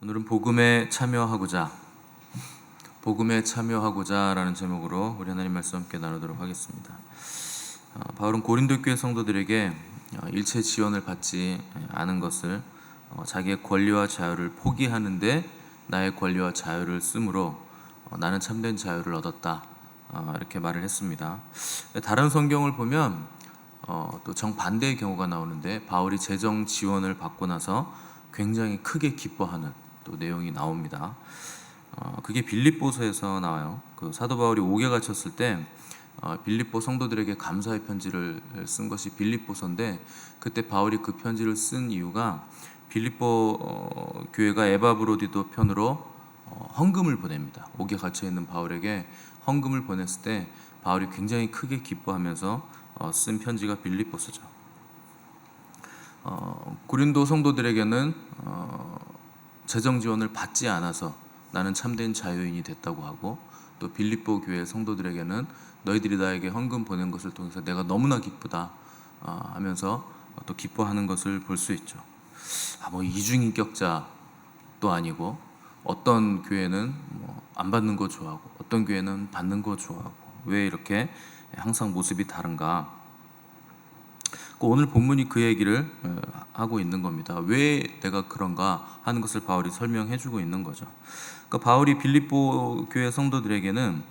오늘은 복음에 참여하고자 복음에 참여하고자라는 제목으로 우리 하나님 말씀 함께 나누도록 하겠습니다. 어, 바울은 고린도 교회 성도들에게 어, 일체 지원을 받지 않은 것을 어, 자기의 권리와 자유를 포기하는데 나의 권리와 자유를 쓰므로 어, 나는 참된 자유를 얻었다 어, 이렇게 말을 했습니다. 다른 성경을 보면 어, 또 정반대의 경우가 나오는데 바울이 재정 지원을 받고 나서 굉장히 크게 기뻐하는 또 내용이 나옵니다. 어, 그게 빌립보서에서 나와요. 그 사도 바울이 옥에 갇혔을 때 어, 빌립보 성도들에게 감사의 편지를 쓴 것이 빌립보서인데 그때 바울이 그 편지를 쓴 이유가 빌립보 어, 교회가 에바브로디도 편으로 어, 헌금을 보냅니다. 옥에 갇혀 있는 바울에게 헌금을 보냈을 때 바울이 굉장히 크게 기뻐하면서 어, 쓴 편지가 빌립보서죠. 어, 고린도 성도들에게는 어, 재정 지원을 받지 않아서 나는 참된 자유인이 됐다고 하고 또 빌립보 교회 성도들에게는 너희들이 나에게 헌금 보낸 것을 통해서 내가 너무나 기쁘다 어, 하면서 또 기뻐하는 것을 볼 수 있죠. 아, 뭐 이중인격자도 아니고 어떤 교회는 뭐 안 받는 거 좋아하고 어떤 교회는 받는 거 좋아하고 왜 이렇게 항상 모습이 다른가? 그 오늘 본문이 그 얘기를 어, 하고 있는 겁니다. 왜 내가 그런가 하는 것을 바울이 설명해 주고 있는 거죠. 그러니까 바울이 빌립보 교회 성도들에게는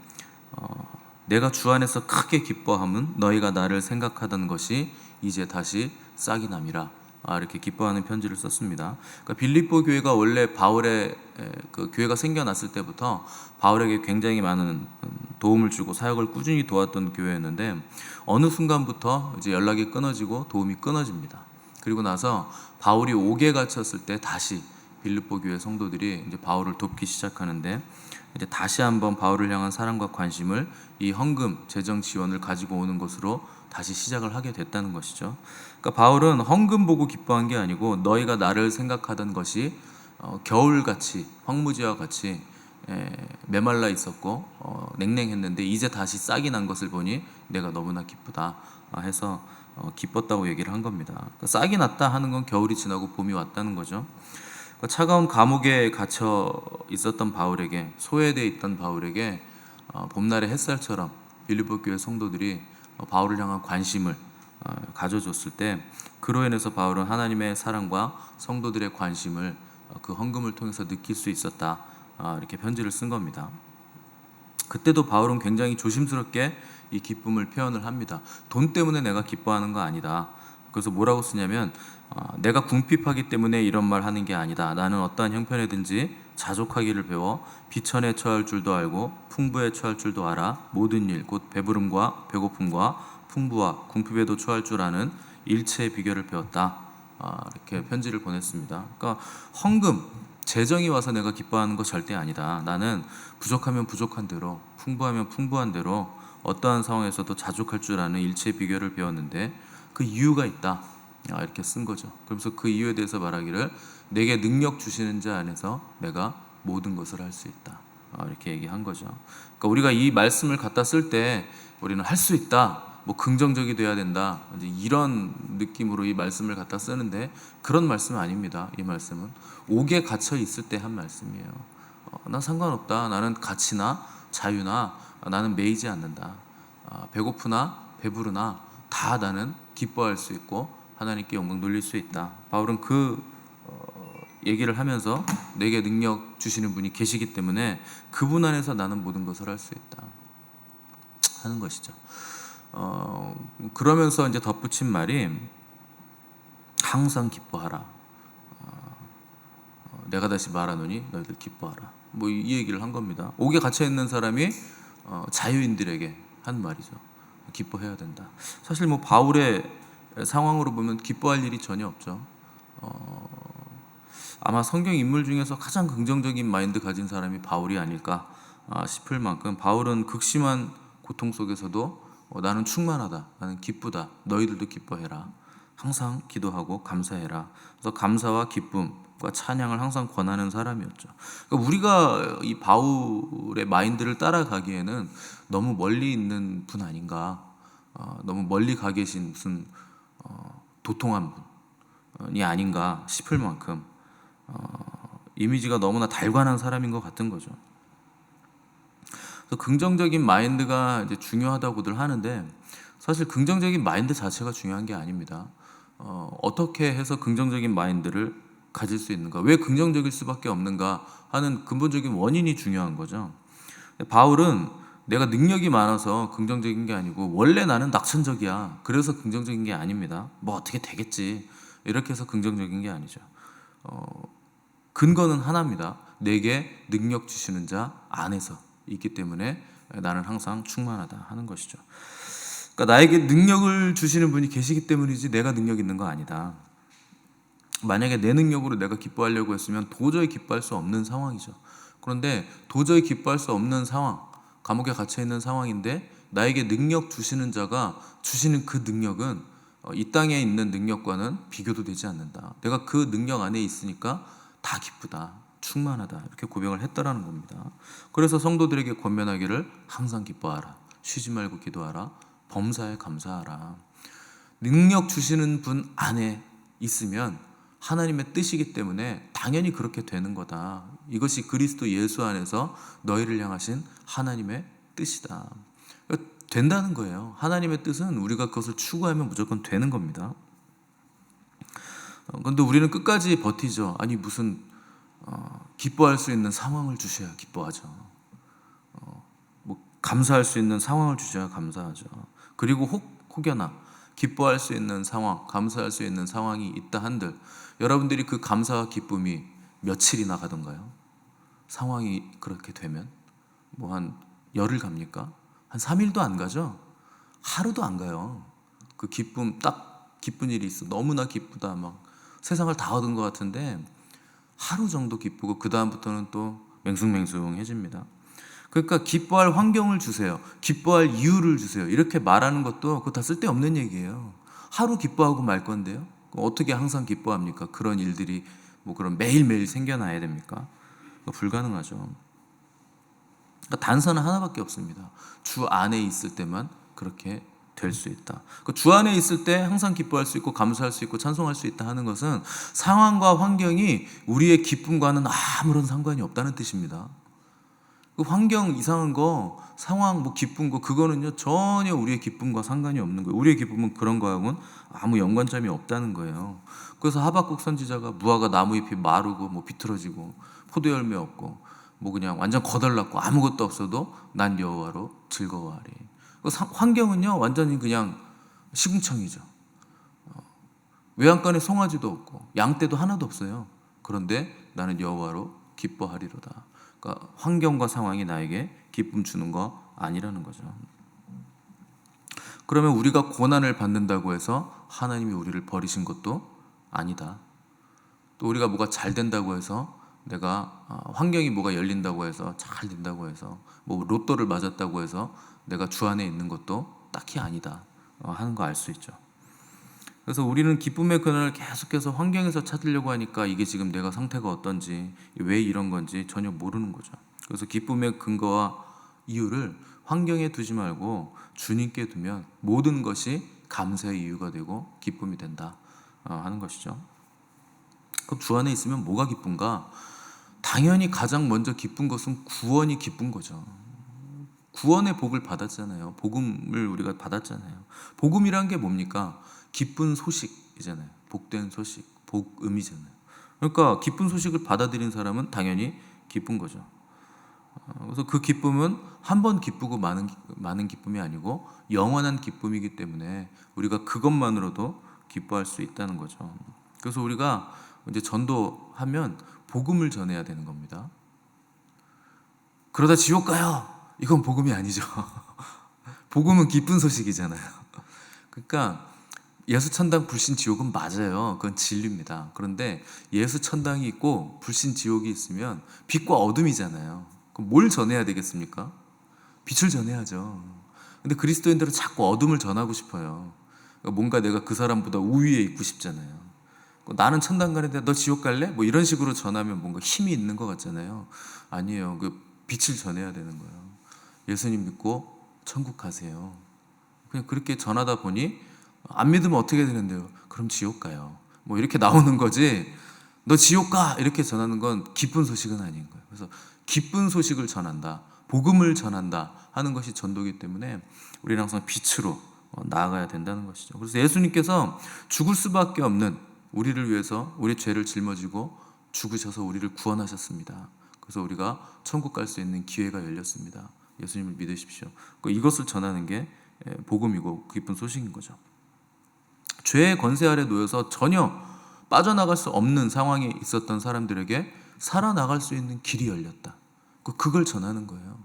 어, 내가 주 안에서 크게 기뻐함은 너희가 나를 생각하던 것이 이제 다시 싹이 남이라 아, 이렇게 기뻐하는 편지를 썼습니다. 그러니까 빌립보 교회가 원래 바울의 에, 그 교회가 생겨났을 때부터 바울에게 굉장히 많은 음, 도움을 주고 사역을 꾸준히 도왔던 교회였는데 어느 순간부터 이제 연락이 끊어지고 도움이 끊어집니다. 그리고 나서 바울이 옥에 갇혔을 때 다시 빌립보 교회 성도들이 이제 바울을 돕기 시작하는데 이제 다시 한번 바울을 향한 사랑과 관심을 이 헌금 재정 지원을 가지고 오는 것으로 다시 시작을 하게 됐다는 것이죠. 그러니까 바울은 헌금 보고 기뻐한 게 아니고 너희가 나를 생각하던 것이 어, 겨울같이 황무지와 같이 에, 메말라 있었고 어, 냉랭했는데 이제 다시 싹이 난 것을 보니 내가 너무나 기쁘다 아, 해서 어, 기뻤다고 얘기를 한 겁니다. 그러니까 싹이 났다 하는 건 겨울이 지나고 봄이 왔다는 거죠. 그러니까 차가운 감옥에 갇혀 있었던 바울에게 소외되어 있던 바울에게 어, 봄날의 햇살처럼 빌립보 교회 성도들이 어, 바울을 향한 관심을 어, 가져줬을 때 그로 인해서 바울은 하나님의 사랑과 성도들의 관심을 어, 그 헌금을 통해서 느낄 수 있었다 아, 이렇게 편지를 쓴 겁니다. 그때도 바울은 굉장히 조심스럽게 이 기쁨을 표현을 합니다. 돈 때문에 내가 기뻐하는 거 아니다. 그래서 뭐라고 쓰냐면 어, 내가 궁핍하기 때문에 이런 말 하는 게 아니다. 나는 어떠한 형편에든지 자족하기를 배워 비천에 처할 줄도 알고 풍부에 처할 줄도 알아. 모든 일 곧 배부름과 배고픔과 풍부와 궁핍에도 처할 줄 아는 일체의 비결을 배웠다. 아, 이렇게 편지를 보냈습니다. 그러니까 헌금 재정이 와서 내가 기뻐하는 거 절대 아니다. 나는 부족하면 부족한 대로, 풍부하면 풍부한 대로 어떠한 상황에서도 자족할 줄 아는 일체 비결을 배웠는데 그 이유가 있다. 아, 이렇게 쓴 거죠. 그러면서 그 이유에 대해서 말하기를 내게 능력 주시는 자 안에서 내가 모든 것을 할 수 있다. 아, 이렇게 얘기한 거죠. 그러니까 우리가 이 말씀을 갖다 쓸 때 우리는 할 수 있다. 뭐 긍정적이 돼야 된다. 이런 느낌으로 이 말씀을 갖다 쓰는데 그런 말씀은 아닙니다. 이 말씀은 옥에 갇혀 있을 때 한 말씀이에요. 어, 나 상관없다. 나는 가치나 자유나 나는 매이지 않는다. 아, 배고프나 배부르나 다 나는 기뻐할 수 있고 하나님께 영광 돌릴 수 있다. 바울은 그 어, 얘기를 하면서 내게 능력 주시는 분이 계시기 때문에 그분 안에서 나는 모든 것을 할 수 있다 하는 것이죠. 어, 그러면서 이제 덧붙인 말이 항상 기뻐하라. 어, 어, 내가 다시 말하노니 너희들 기뻐하라. 뭐 이 얘기를 한 겁니다. 옥에 갇혀 있는 사람이 어, 자유인들에게 한 말이죠. 기뻐해야 된다. 사실 뭐 바울의 상황으로 보면 기뻐할 일이 전혀 없죠. 어, 아마 성경 인물 중에서 가장 긍정적인 마인드 가진 사람이 바울이 아닐까 아, 싶을 만큼 바울은 극심한 고통 속에서도 어, 나는 충만하다, 나는 기쁘다, 너희들도 기뻐해라. 항상 기도하고 감사해라. 그래서 감사와 기쁨과 찬양을 항상 권하는 사람이었죠. 그러니까 우리가 이 바울의 마인드를 따라가기에는 너무 멀리 있는 분 아닌가, 어, 너무 멀리 가 계신 무슨 어, 도통한 분이 아닌가 싶을 만큼 어, 이미지가 너무나 달관한 사람인 것 같은 거죠. 그래서 긍정적인 마인드가 이제 중요하다고들 하는데 사실 긍정적인 마인드 자체가 중요한 게 아닙니다. 어, 어떻게 해서 긍정적인 마인드를 가질 수 있는가? 왜 긍정적일 수밖에 없는가 하는 근본적인 원인이 중요한 거죠. 바울은 내가 능력이 많아서 긍정적인 게 아니고 원래 나는 낙천적이야. 그래서 긍정적인 게 아닙니다. 뭐 어떻게 되겠지. 이렇게 해서 긍정적인 게 아니죠. 어, 근거는 하나입니다. 내게 능력 주시는 자 안에서 있기 때문에 나는 항상 충만하다 하는 것이죠. 그러니까 나에게 능력을 주시는 분이 계시기 때문이지 내가 능력 있는 거 아니다. 만약에 내 능력으로 내가 기뻐하려고 했으면 도저히 기뻐할 수 없는 상황이죠. 그런데 도저히 기뻐할 수 없는 상황, 감옥에 갇혀 있는 상황인데 나에게 능력 주시는 자가 주시는 그 능력은 어, 이 땅에 있는 능력과는 비교도 되지 않는다. 내가 그 능력 안에 있으니까 다 기쁘다. 충만하다. 이렇게 고백을 했다라는 겁니다. 그래서 성도들에게 권면하기를 항상 기뻐하라. 쉬지 말고 기도하라. 범사에 감사하라. 능력 주시는 분 안에 있으면 하나님의 뜻이기 때문에 당연히 그렇게 되는 거다. 이것이 그리스도 예수 안에서 너희를 향하신 하나님의 뜻이다. 된다는 거예요. 하나님의 뜻은 우리가 그것을 추구하면 무조건 되는 겁니다. 그런데 우리는 끝까지 버티죠. 아니 무슨 어, 기뻐할 수 있는 상황을 주셔야 기뻐하죠. 어, 뭐 감사할 수 있는 상황을 주셔야 감사하죠. 그리고 혹 혹여나 기뻐할 수 있는 상황, 감사할 수 있는 상황이 있다 한들 여러분들이 그 감사와 기쁨이 며칠이나 가던가요? 상황이 그렇게 되면 뭐 한 열흘 갑니까? 한 3일도 안 가죠? 하루도 안 가요. 그 기쁨 딱 기쁜 일이 있어. 너무나 기쁘다. 막 세상을 다 얻은 것 같은데 하루 정도 기쁘고 그 다음부터는 또 맹숭맹숭해집니다. 그러니까 기뻐할 환경을 주세요. 기뻐할 이유를 주세요. 이렇게 말하는 것도 그거 다 쓸데없는 얘기예요. 하루 기뻐하고 말 건데요. 어떻게 항상 기뻐합니까? 그런 일들이 뭐 그런 매일매일 생겨나야 됩니까? 불가능하죠. 그러니까 단서는 하나밖에 없습니다. 주 안에 있을 때만 그렇게 될 수 있다. 그주 안에 있을 때 항상 기뻐할 수 있고 감사할 수 있고 찬송할 수 있다 하는 것은 상황과 환경이 우리의 기쁨과는 아무런 상관이 없다는 뜻입니다. 그 환경 이상한 거, 상황 뭐 기쁜 거 그거는요 전혀 우리의 기쁨과 상관이 없는 거예요. 우리의 기쁨은 그런 거하고는 아무 연관점이 없다는 거예요. 그래서 하박국 선지자가 무화과 나무 잎이 마르고 뭐 비틀어지고 포도 열매 없고 뭐 그냥 완전 거덜났고 아무것도 없어도 난 여호와로 즐거워하리. 그 환경은요 완전히 그냥 시궁창이죠. 어, 외양간에 송아지도 없고 양떼도 하나도 없어요. 그런데 나는 여호와로 기뻐하리로다. 그러니까 환경과 상황이 나에게 기쁨 주는 거 아니라는 거죠. 그러면 우리가 고난을 받는다고 해서 하나님이 우리를 버리신 것도 아니다. 또 우리가 뭐가 잘 된다고 해서 내가 어, 환경이 뭐가 열린다고 해서 잘 된다고 해서 뭐 로또를 맞았다고 해서 내가 주 안에 있는 것도 딱히 아니다 어, 하는 거 알 수 있죠. 그래서 우리는 기쁨의 근원을 계속해서 환경에서 찾으려고 하니까 이게 지금 내가 상태가 어떤지 왜 이런 건지 전혀 모르는 거죠. 그래서 기쁨의 근거와 이유를 환경에 두지 말고 주님께 두면 모든 것이 감사의 이유가 되고 기쁨이 된다 어, 하는 것이죠. 그럼 주 안에 있으면 뭐가 기쁜가? 당연히 가장 먼저 기쁜 것은 구원이 기쁜 거죠. 구원의 복을 받았잖아요. 복음을 우리가 받았잖아요. 복음이란 게 뭡니까? 기쁜 소식이잖아요. 복된 소식, 복음이잖아요. 그러니까 기쁜 소식을 받아들인 사람은 당연히 기쁜 거죠. 어, 그래서 그 기쁨은 한 번 기쁘고 많은 많은 기쁨이 아니고 영원한 기쁨이기 때문에 우리가 그것만으로도 기뻐할 수 있다는 거죠. 그래서 우리가 이제 전도하면 복음을 전해야 되는 겁니다. 그러다 지옥 가요. 이건 복음이 아니죠. 복음은 기쁜 소식이잖아요. 그러니까 예수 천당 불신 지옥은 맞아요. 그건 진리입니다. 그런데 예수 천당이 있고 불신 지옥이 있으면 빛과 어둠이잖아요. 그럼 뭘 전해야 되겠습니까? 빛을 전해야죠. 근데 그리스도인들은 자꾸 어둠을 전하고 싶어요. 그러니까 뭔가 내가 그 사람보다 우위에 있고 싶잖아요. 나는 천당 가는데 너 지옥 갈래? 뭐 이런 식으로 전하면 뭔가 힘이 있는 것 같잖아요. 아니에요. 그 빛을 전해야 되는 거예요. 예수님 믿고 천국 가세요. 그냥 그렇게 전하다 보니 안 믿으면 어떻게 되는데요? 그럼 지옥 가요. 뭐 이렇게 나오는 거지. 너 지옥 가 이렇게 전하는 건 기쁜 소식은 아닌 거예요. 그래서 기쁜 소식을 전한다, 복음을 전한다 하는 것이 전도기 때문에 우리는 항상 빛으로 어, 나아가야 된다는 것이죠. 그래서 예수님께서 죽을 수밖에 없는 우리를 위해서 우리 죄를 짊어지고 죽으셔서 우리를 구원하셨습니다. 그래서 우리가 천국 갈 수 있는 기회가 열렸습니다. 예수님을 믿으십시오. 그 이것을 전하는 게 예, 복음이고 기쁜 소식인 거죠. 죄의 권세 아래 놓여서 전혀 빠져나갈 수 없는 상황에 있었던 사람들에게 살아나갈 수 있는 길이 열렸다. 그- 그걸 전하는 거예요.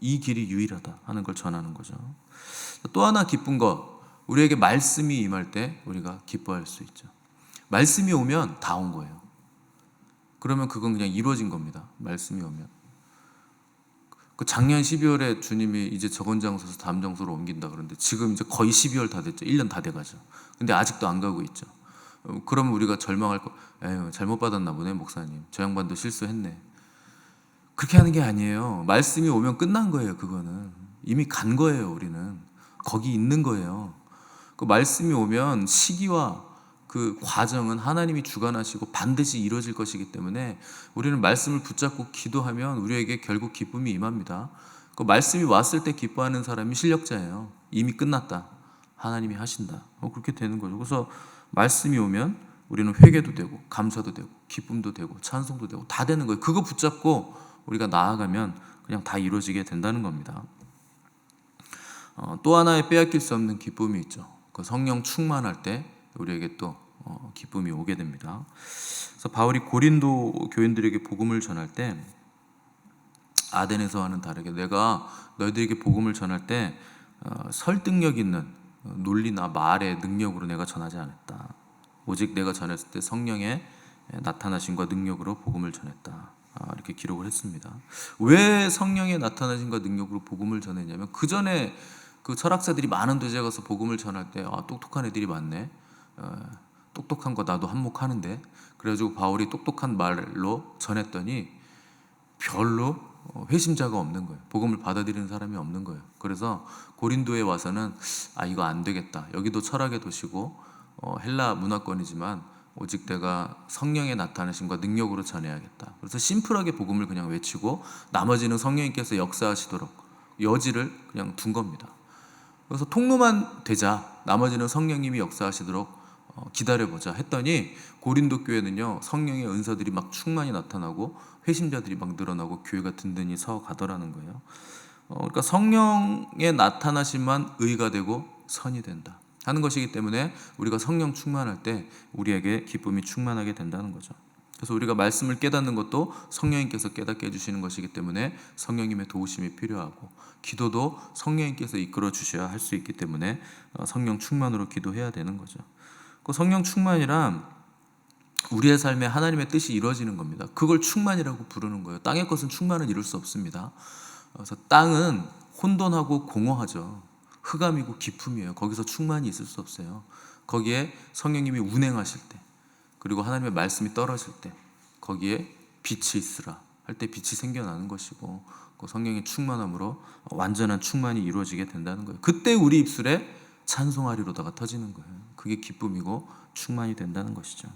이 길이 유일하다 하는 걸 전하는 거죠. 또 하나 기쁜 것, 우리에게 말씀이 임할 때 우리가 기뻐할 수 있죠. 말씀이 오면 다 온 거예요. 그러면 그건 그냥 이루어진 겁니다. 말씀이 오면. 그 작년 12월에 주님이 이제 저건 장소에서 다음 장소로 옮긴다 그러는데 지금 이제 거의 12월 다 됐죠. 1년 다 돼가죠. 근데 아직도 안 가고 있죠. 어, 그러면 우리가 절망할 거, 에휴, 잘못 받았나 보네, 목사님. 저 양반도 실수했네. 그렇게 하는 게 아니에요. 말씀이 오면 끝난 거예요, 그거는. 이미 간 거예요, 우리는. 거기 있는 거예요. 그 말씀이 오면 시기와 그 과정은 하나님이 주관하시고 반드시 이루어질 것이기 때문에 우리는 말씀을 붙잡고 기도하면 우리에게 결국 기쁨이 임합니다. 그 말씀이 왔을 때 기뻐하는 사람이 실력자예요. 이미 끝났다. 하나님이 하신다. 어, 그렇게 되는 거죠. 그래서 말씀이 오면 우리는 회개도 되고 감사도 되고 기쁨도 되고 찬송도 되고 다 되는 거예요. 그거 붙잡고 우리가 나아가면 그냥 다 이루어지게 된다는 겁니다. 어, 또 하나의 빼앗길 수 없는 기쁨이 있죠. 그 성령 충만할 때 우리에게 또 어, 기쁨이 오게 됩니다. 그래서 바울이 고린도 교인들에게 복음을 전할 때 아덴에서와는 다르게 내가 너희들에게 복음을 전할 때 어, 설득력 있는 어, 논리나 말의 능력으로 내가 전하지 않았다. 오직 내가 전했을 때 성령의 나타나심과 능력으로 복음을 전했다. 아, 이렇게 기록을 했습니다. 왜 성령의 나타나심과 능력으로 복음을 전했냐면 그 전에 그 철학자들이 많은 도시에 가서 복음을 전할 때 아, 똑똑한 애들이 많네. 어, 똑똑한 거 나도 한몫하는데 그래가지고 바울이 똑똑한 말로 전했더니 별로 어, 회심자가 없는 거예요. 복음을 받아들이는 사람이 없는 거예요. 그래서 고린도에 와서는 아 이거 안 되겠다. 여기도 철학의 도시고 어, 헬라 문화권이지만 오직 내가 성령의 나타나심과 능력으로 전해야겠다. 그래서 심플하게 복음을 그냥 외치고 나머지는 성령님께서 역사하시도록 여지를 그냥 둔 겁니다. 그래서 통로만 되자 나머지는 성령님이 역사하시도록 어, 기다려보자 했더니 고린도 교회는요 성령의 은사들이 막 충만히 나타나고 회심자들이 막 늘어나고 교회가 든든히 서 가더라는 거예요. 어, 그러니까 성령의 나타나심만 의가 되고 선이 된다 하는 것이기 때문에 우리가 성령 충만할 때 우리에게 기쁨이 충만하게 된다는 거죠. 그래서 우리가 말씀을 깨닫는 것도 성령님께서 깨닫게 해주시는 것이기 때문에 성령님의 도우심이 필요하고 기도도 성령님께서 이끌어 주셔야 할 수 있기 때문에 어, 성령 충만으로 기도해야 되는 거죠. 그 성령 충만이란 우리의 삶에 하나님의 뜻이 이루어지는 겁니다. 그걸 충만이라고 부르는 거예요. 땅의 것은 충만은 이룰 수 없습니다. 그래서 땅은 혼돈하고 공허하죠. 흑암이고 기품이에요. 거기서 충만이 있을 수 없어요. 거기에 성령님이 운행하실 때, 그리고 하나님의 말씀이 떨어질 때, 거기에 빛이 있으라 할 때 빛이 생겨나는 것이고, 그 성령의 충만함으로 완전한 충만이 이루어지게 된다는 거예요. 그때 우리 입술에 찬송하리로다가 터지는 거예요. 그게 기쁨이고 충만이 된다는 것이죠.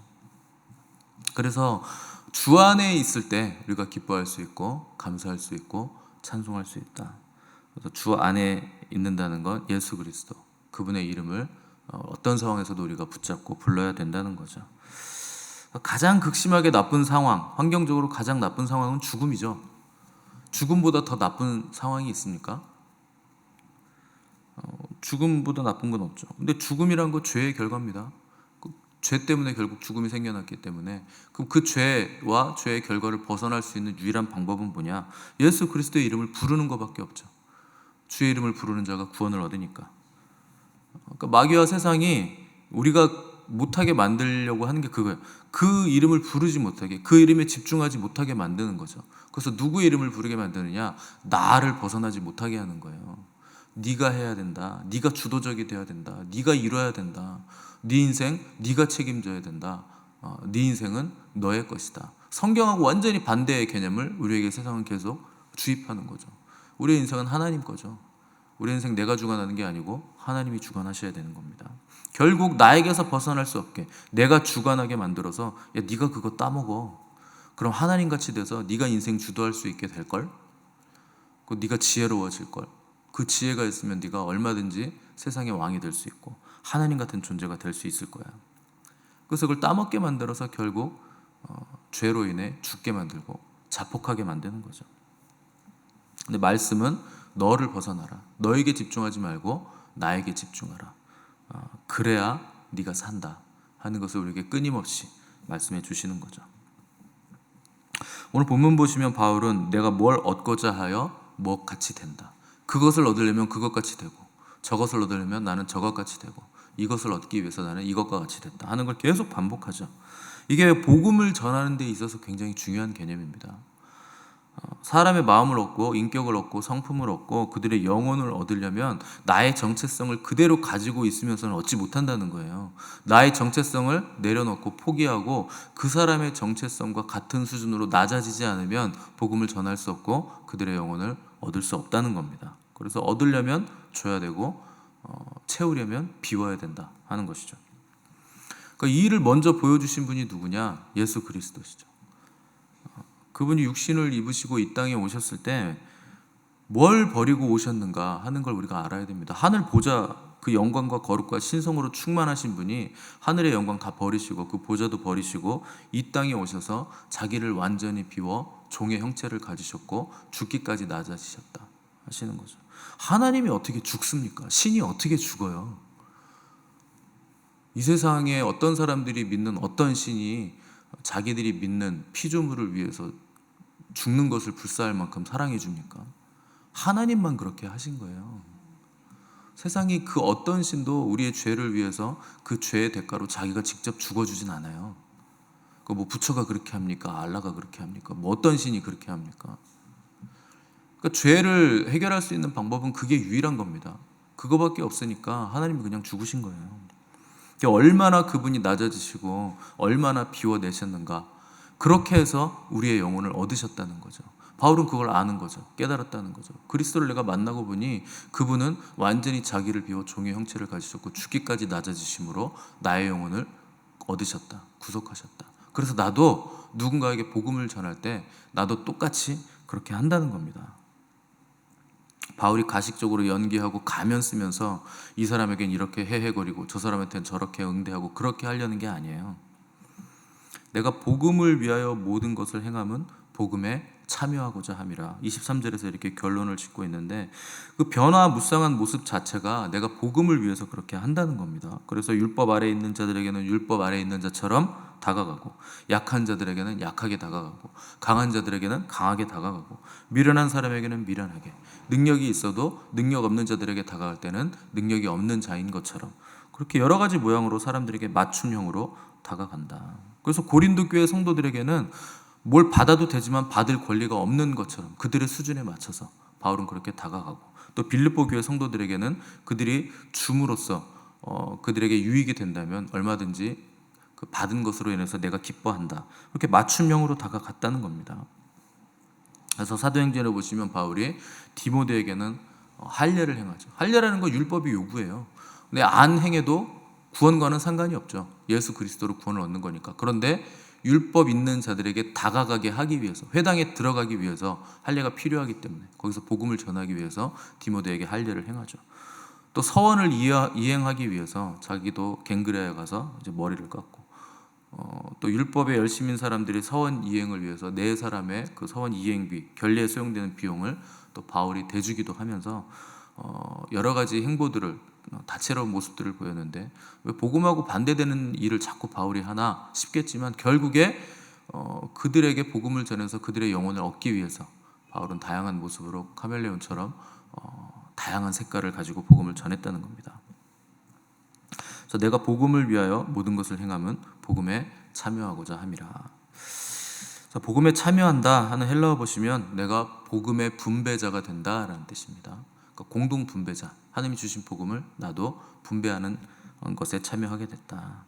그래서 주 안에 있을 때 우리가 기뻐할 수 있고 감사할 수 있고 찬송할 수 있다. 그래서 주 안에 있는다는 건 예수 그리스도 그분의 이름을 어, 어떤 상황에서도 우리가 붙잡고 불러야 된다는 거죠. 가장 극심하게 나쁜 상황, 환경적으로 가장 나쁜 상황은 죽음이죠. 죽음보다 더 나쁜 상황이 있습니까? 어, 죽음보다 나쁜 건 없죠. 근데 죽음이란 거 죄의 결과입니다. 그 죄 때문에 결국 죽음이 생겨났기 때문에 그럼 그 죄와 죄의 결과를 벗어날 수 있는 유일한 방법은 뭐냐? 예수 그리스도의 이름을 부르는 것밖에 없죠. 주의 이름을 부르는 자가 구원을 얻으니까. 그러니까 마귀와 세상이 우리가 못하게 만들려고 하는 게 그거예요. 그 이름을 부르지 못하게, 그 이름에 집중하지 못하게 만드는 거죠. 그래서 누구의 이름을 부르게 만드느냐? 나를 벗어나지 못하게 하는 거예요. 네가 해야 된다. 네가 주도적이 돼야 된다. 네가 이뤄야 된다. 네 인생 네가 책임져야 된다. 어, 네 인생은 너의 것이다. 성경하고 완전히 반대의 개념을 우리에게 세상은 계속 주입하는 거죠. 우리의 인생은 하나님 거죠. 우리 인생 내가 주관하는 게 아니고 하나님이 주관하셔야 되는 겁니다. 결국 나에게서 벗어날 수 없게 내가 주관하게 만들어서 야 네가 그거 따먹어. 그럼 하나님 같이 돼서 네가 인생 주도할 수 있게 될 걸. 그 네가 지혜로워질 걸. 그 지혜가 있으면 네가 얼마든지 세상의 왕이 될 수 있고 하나님 같은 존재가 될 수 있을 거야. 그래서 그걸 따먹게 만들어서 결국 어, 죄로 인해 죽게 만들고 자폭하게 만드는 거죠. 근데 말씀은 너를 벗어나라. 너에게 집중하지 말고 나에게 집중하라. 어, 그래야 네가 산다 하는 것을 우리에게 끊임없이 말씀해 주시는 거죠. 오늘 본문 보시면 바울은 내가 뭘 얻고자 하여 뭐 같이 된다. 그것을 얻으려면 그것 같이 되고 저것을 얻으려면 나는 저것 같이 되고 이것을 얻기 위해서 나는 이것과 같이 됐다 하는 걸 계속 반복하죠. 이게 복음을 전하는 데 있어서 굉장히 중요한 개념입니다. 어, 사람의 마음을 얻고 인격을 얻고 성품을 얻고 그들의 영혼을 얻으려면 나의 정체성을 그대로 가지고 있으면서는 얻지 못한다는 거예요. 나의 정체성을 내려놓고 포기하고 그 사람의 정체성과 같은 수준으로 낮아지지 않으면 복음을 전할 수 없고 그들의 영혼을 얻을 수 없다는 겁니다. 그래서 얻으려면 줘야 되고 어, 채우려면 비워야 된다 하는 것이죠. 그러니까 이 일을 먼저 보여주신 분이 누구냐? 예수 그리스도시죠. 어, 그분이 육신을 입으시고 이 땅에 오셨을 때 뭘 버리고 오셨는가 하는 걸 우리가 알아야 됩니다. 하늘 보좌 그 영광과 거룩과 신성으로 충만하신 분이 하늘의 영광 다 버리시고 그 보좌도 버리시고 이 땅에 오셔서 자기를 완전히 비워 종의 형체를 가지셨고 죽기까지 낮아지셨다 하시는 거죠. 하나님이 어떻게 죽습니까? 신이 어떻게 죽어요? 이 세상에 어떤 사람들이 믿는 어떤 신이 자기들이 믿는 피조물을 위해서 죽는 것을 불사할 만큼 사랑해 줍니까? 하나님만 그렇게 하신 거예요. 세상이 그 어떤 신도 우리의 죄를 위해서 그 죄의 대가로 자기가 직접 죽어주진 않아요. 그 뭐 부처가 그렇게 합니까? 알라가 그렇게 합니까? 뭐 어떤 신이 그렇게 합니까? 그러니까 죄를 해결할 수 있는 방법은 그게 유일한 겁니다. 그거밖에 없으니까 하나님이 그냥 죽으신 거예요. 얼마나 그분이 낮아지시고 얼마나 비워내셨는가. 그렇게 해서 우리의 영혼을 얻으셨다는 거죠. 바울은 그걸 아는 거죠. 깨달았다는 거죠. 그리스도를 내가 만나고 보니 그분은 완전히 자기를 비워 종의 형체를 가지셨고 죽기까지 낮아지심으로 나의 영혼을 얻으셨다. 구속하셨다. 그래서 나도 누군가에게 복음을 전할 때 나도 똑같이 그렇게 한다는 겁니다. 바울이 가식적으로 연기하고 가면 쓰면서 이 사람에겐 이렇게 헤헤거리고 저 사람한테는 저렇게 응대하고 그렇게 하려는 게 아니에요. 내가 복음을 위하여 모든 것을 행함은 복음에 참여하고자 함이라. 23절에서 이렇게 결론을 짓고 있는데 그 변화 무쌍한 모습 자체가 내가 복음을 위해서 그렇게 한다는 겁니다. 그래서 율법 아래 있는 자들에게는 율법 아래 있는 자처럼 다가가고 약한 자들에게는 약하게 다가가고 강한 자들에게는 강하게 다가가고 미련한 사람에게는 미련하게 능력이 있어도 능력 없는 자들에게 다가갈 때는 능력이 없는 자인 것처럼 그렇게 여러 가지 모양으로 사람들에게 맞춤형으로 다가간다. 그래서 고린도 교회 성도들에게는 뭘 받아도 되지만 받을 권리가 없는 것처럼 그들의 수준에 맞춰서 바울은 그렇게 다가가고 또 빌립보 교회 성도들에게는 그들이 줌으로써 어, 그들에게 유익이 된다면 얼마든지 그 받은 것으로 인해서 내가 기뻐한다. 그렇게 맞춤형으로 다가갔다는 겁니다. 그래서 사도행전에 보시면 바울이 디모데에게는 어, 할례를 행하죠. 할례라는 건 율법이 요구해요. 근데 안 행해도 구원과는 상관이 없죠. 예수 그리스도로 구원을 얻는 거니까. 그런데 율법 있는 자들에게 다가가게 하기 위해서 회당에 들어가기 위해서 할례가 필요하기 때문에 거기서 복음을 전하기 위해서 디모데에게 할례를 행하죠. 또 서원을 이행하기 위해서 자기도 갱그레에 가서 이제 머리를 깎고 어, 또 율법에 열심인 사람들이 서원 이행을 위해서 네 사람의 그 서원 이행비 결례에 수용되는 비용을 또 바울이 대주기도 하면서 어, 여러 가지 행보들을 다채로운 모습들을 보였는데 왜 복음하고 반대되는 일을 자꾸 바울이 하나 싶겠지만 결국에 어, 그들에게 복음을 전해서 그들의 영혼을 얻기 위해서 바울은 다양한 모습으로 카멜레온처럼 어, 다양한 색깔을 가지고 복음을 전했다는 겁니다. 그래서 내가 복음을 위하여 모든 것을 행함은 복음에 참여하고자 함이라. 복음에 참여한다 하는 헬라어 보시면 내가 복음의 분배자가 된다라는 뜻입니다. 그러니까 공동 분배자. 하나님이 주신 복음을 나도 분배하는 것에 참여하게 됐다.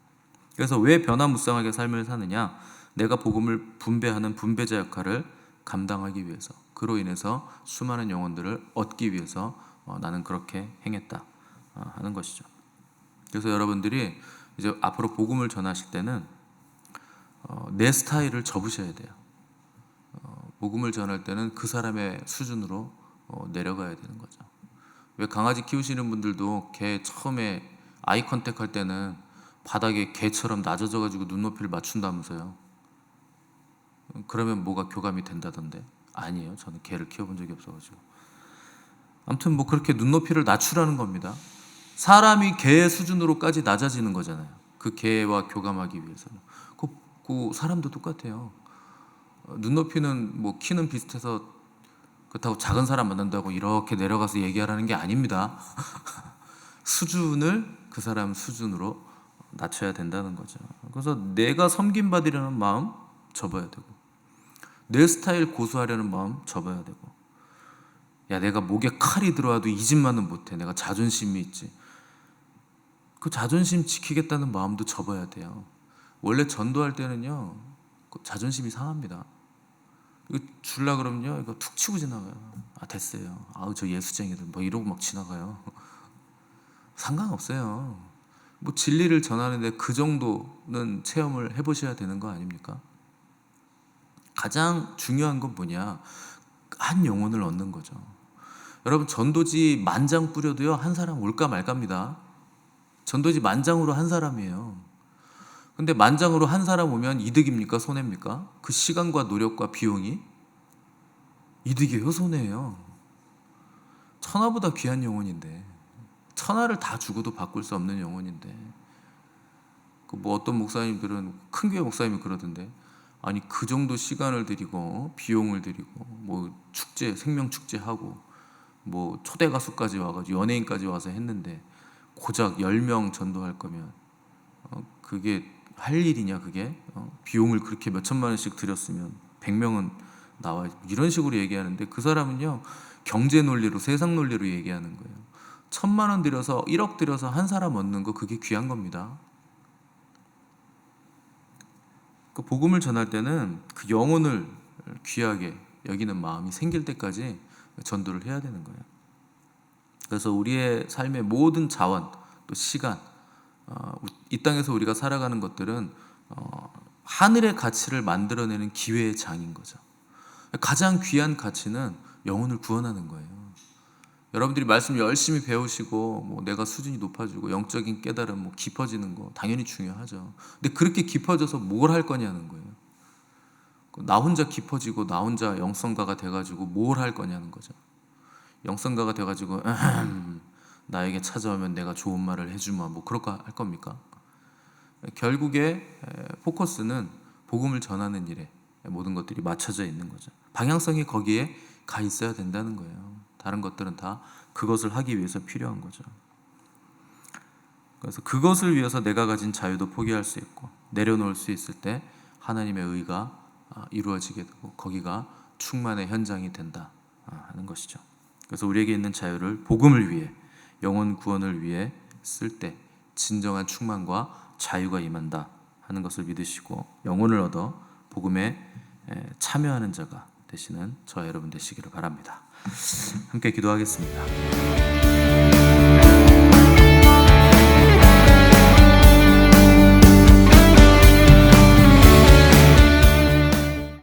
그래서 왜 변화무쌍하게 삶을 사느냐? 내가 복음을 분배하는 분배자 역할을 감당하기 위해서, 그로 인해서 수많은 영혼들을 얻기 위해서 어, 나는 그렇게 행했다 어, 하는 것이죠. 그래서 여러분들이 이제 앞으로 복음을 전하실 때는 어, 내 스타일을 접으셔야 돼요. 어, 복음을 전할 때는 그 사람의 수준으로 어, 내려가야 되는 거죠. 왜 강아지 키우시는 분들도 개 처음에 아이 컨택 할 때는 바닥에 개처럼 낮아져 가지고 눈높이를 맞춘다면서요. 그러면 뭐가 교감이 된다던데 아니에요. 저는 개를 키워본 적이 없어 가지고. 아무튼 뭐 그렇게 눈높이를 낮추라는 겁니다. 사람이 개의 수준으로까지 낮아지는 거잖아요. 그 개와 교감하기 위해서는. 그, 그 사람도 똑같아요. 어, 눈높이는 뭐 키는 비슷해서 그렇다고 작은 사람 만난다고 이렇게 내려가서 얘기하라는 게 아닙니다. 수준을 그 사람 수준으로 낮춰야 된다는 거죠. 그래서 내가 섬김 받으려는 마음 접어야 되고 내 스타일 고수하려는 마음 접어야 되고 야 내가 목에 칼이 들어와도 이 짓만은 못해 내가 자존심이 있지 그 자존심 지키겠다는 마음도 접어야 돼요 원래 전도할 때는요 그 자존심이 상합니다 이거 줄라 그러면요 이거 툭 치고 지나가요 아 됐어요 아우 저 예수쟁이들 뭐 이러고 막 지나가요 상관없어요 뭐 진리를 전하는데 그 정도는 체험을 해보셔야 되는 거 아닙니까? 가장 중요한 건 뭐냐? 한 영혼을 얻는 거죠. 여러분 전도지 만장 뿌려도요 한 사람 올까 말까입니다. 전도지 만장으로 한 사람이에요. 근데 만장으로 한 사람 오면 이득입니까? 손해입니까? 그 시간과 노력과 비용이? 이득이에요? 손해예요. 천하보다 귀한 영혼인데. 천하를 다 주고도 바꿀 수 없는 영혼인데. 그 뭐 어떤 목사님들은 큰 교회 목사님이 그러던데. 아니 그 정도 시간을 들이고 비용을 들이고 뭐 축제 생명 축제 하고 뭐 초대 가수까지 와가지고 연예인까지 와서 했는데 고작 10명 전도할 거면 어, 그게 할 일이냐 그게? 어, 비용을 그렇게 몇 천만 원씩 들였으면 100명은 나와 이런 식으로 얘기하는데 그 사람은요 경제 논리로 세상 논리로 얘기하는 거예요. 천만 원 들여서 1억 들여서 한 사람 얻는 거 그게 귀한 겁니다. 그 복음을 전할 때는 그 영혼을 귀하게 여기는 마음이 생길 때까지 전도를 해야 되는 거예요. 그래서 우리의 삶의 모든 자원 또 시간 어, 이 땅에서 우리가 살아가는 것들은 어, 하늘의 가치를 만들어내는 기회의 장인 거죠. 가장 귀한 가치는 영혼을 구원하는 거예요. 여러분들이 말씀 열심히 배우시고 뭐 내가 수준이 높아지고 영적인 깨달음 뭐 깊어지는 거 당연히 중요하죠. 근데 그렇게 깊어져서 뭘 할 거냐는 거예요. 그나 혼자 깊어지고 나 혼자 영성가가 돼가지고 뭘 할 거냐는 거죠. 영성가가 돼가지고 나에게 찾아오면 내가 좋은 말을 해주마 뭐 그럴까 할 겁니까? 결국에 포커스는 복음을 전하는 일에 모든 것들이 맞춰져 있는 거죠. 방향성이 거기에 가 있어야 된다는 거예요. 다른 것들은 다 그것을 하기 위해서 필요한 거죠. 그래서 그것을 위해서 내가 가진 자유도 포기할 수 있고 내려놓을 수 있을 때 하나님의 의가 아, 이루어지게 되고 거기가 충만의 현장이 된다 아, 하는 것이죠. 그래서 우리에게 있는 자유를 복음을 위해 영혼 구원을 위해 쓸 때 진정한 충만과 자유가 임한다 하는 것을 믿으시고 영혼을 얻어 복음에 참여하는 자가 되시는 저 여러분 되시기를 바랍니다. 함께 기도하겠습니다.